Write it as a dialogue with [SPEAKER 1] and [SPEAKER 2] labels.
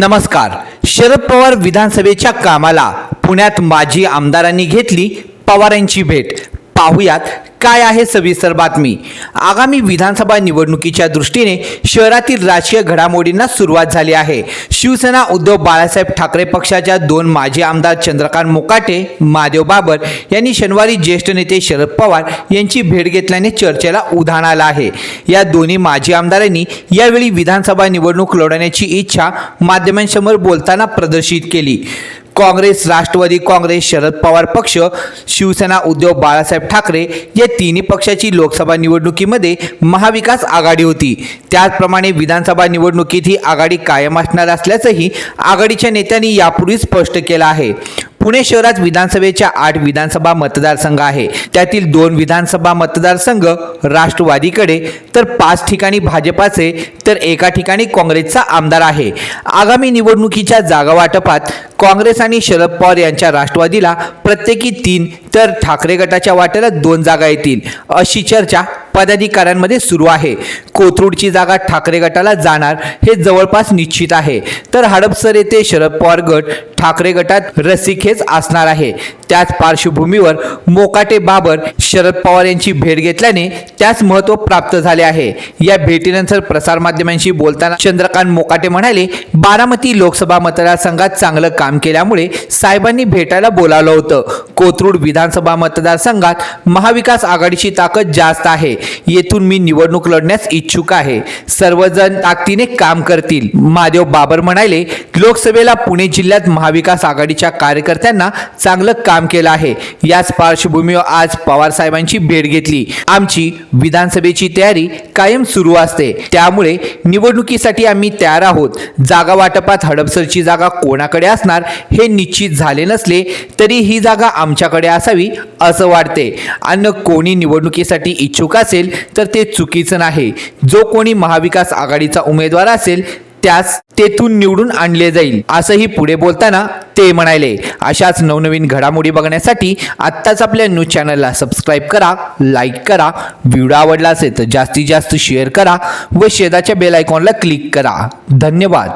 [SPEAKER 1] नमस्कार. शरद पवार विधानसभेच्या कामाला पुण्यात माजी आमदारांनी घेतली पवारांची भेट. पाहुयात काय आहे सविस्तर बातमी? आगामी विधानसभा निवडणुकीच्या दृष्टीने शहरातील राजकीय घडामोडींना सुरुवात झाली आहे. शिवसेना उद्धव बाळासाहेब ठाकरे पक्षाच्या दोन माजी आमदार चंद्रकांत मोकाटे महादेव बाबर यांनी शनिवारी ज्येष्ठ नेते शरद पवार यांची भेट घेतल्याने चर्चेला उधाण आलं आहे. या दोन्ही माजी आमदारांनी यावेळी विधानसभा निवडणूक लढवण्याची इच्छा माध्यमांसमोर बोलताना प्रदर्शित केली. काँग्रेस राष्ट्रवादी काँग्रेस शरद पवार पक्ष शिवसेना उद्धव बाळासाहेब ठाकरे या तिन्ही पक्षाची लोकसभा निवडणुकीमध्ये महाविकास आघाडी होती. त्याचप्रमाणे विधानसभा निवडणुकीत ही आघाडी कायम असणार असल्याचंही आघाडीच्या नेत्यांनी यापूर्वी स्पष्ट केलं आहे. पुणे शहरात विधानसभेच्या आठ विधानसभा मतदारसंघ आहे. त्यातील दोन विधानसभा मतदारसंघ राष्ट्रवादीकडे तर पाच ठिकाणी भाजपाचे तर एका ठिकाणी काँग्रेसचा आमदार आहे. आगामी निवडणुकीच्या जागा वाटपात काँग्रेस आणि शरद पवार यांच्या राष्ट्रवादीला प्रत्येकी तीन तर ठाकरे गटाच्या वाट्याला दोन जागा येतील अशी चर्चा पदाधिकाऱ्यांमध्ये सुरू आहे. कोथरूडची जागा ठाकरे गटाला जाणार हे जवळपास निश्चित आहे. तर हडपसर येथे शरद पवार गट ठाकरे गटात रसिक हेच असणार आहे. त्याच पार्श्वभूमीवर मोकाटे बाबर शरद पवार यांची भेट घेतल्याने त्यास महत्त्व प्राप्त झाले आहे. या भेटीनंतर प्रसारमाध्यमांशी बोलताना चंद्रकांत मोकाटे म्हणाले बारामती लोकसभा मतदारसंघात चांगलं काम केल्यामुळे साहेबांनी भेटायला बोलावलं होतं. कोथरूड विधानसभा मतदारसंघात महाविकास आघाडीची ताकद जास्त आहे. येथून मी निवडणूक लढण्यास इच्छुक आहे. सर्वजण ताकदीने काम करतील. महादेव बाबर म्हणाले लोकसभेला पुणे जिल्ह्यात महाविकास आघाडीच्या कार्यकर्त्यांना चांगलं काम केलं आहे. याच पार्श्वभूमीवर आज पवार साहेबांची भेट घेतली. आमची विधानसभेची तयारी कायम सुरू असते. त्यामुळे निवडणुकीसाठी आम्ही तयार आहोत. जागा वाटपात हडपसरची जागा कोणाकडे असणार हे निश्चित झाले नसले तरी ही जागा आमच्याकडे असावी असं वाटते. आणि कोणी निवडणुकीसाठी इच्छुक असेल तर ते चुकीचं नाही. जो कोणी महाविकास आघाडीचा उमेदवार असेल त्यास तेथून निवडून आणले जाईल असंही पुढे बोलताना ते म्हणाले. अशाच नवनवीन घडामोडी बघण्यासाठी आत्ताच आपल्या न्यूज चॅनलला सबस्क्राईब करा लाईक करा व्हिडिओ आवडला असेल तर जास्तीत जास्त शेअर करा व शेजाच्या बेल आयकॉनला क्लिक करा. धन्यवाद.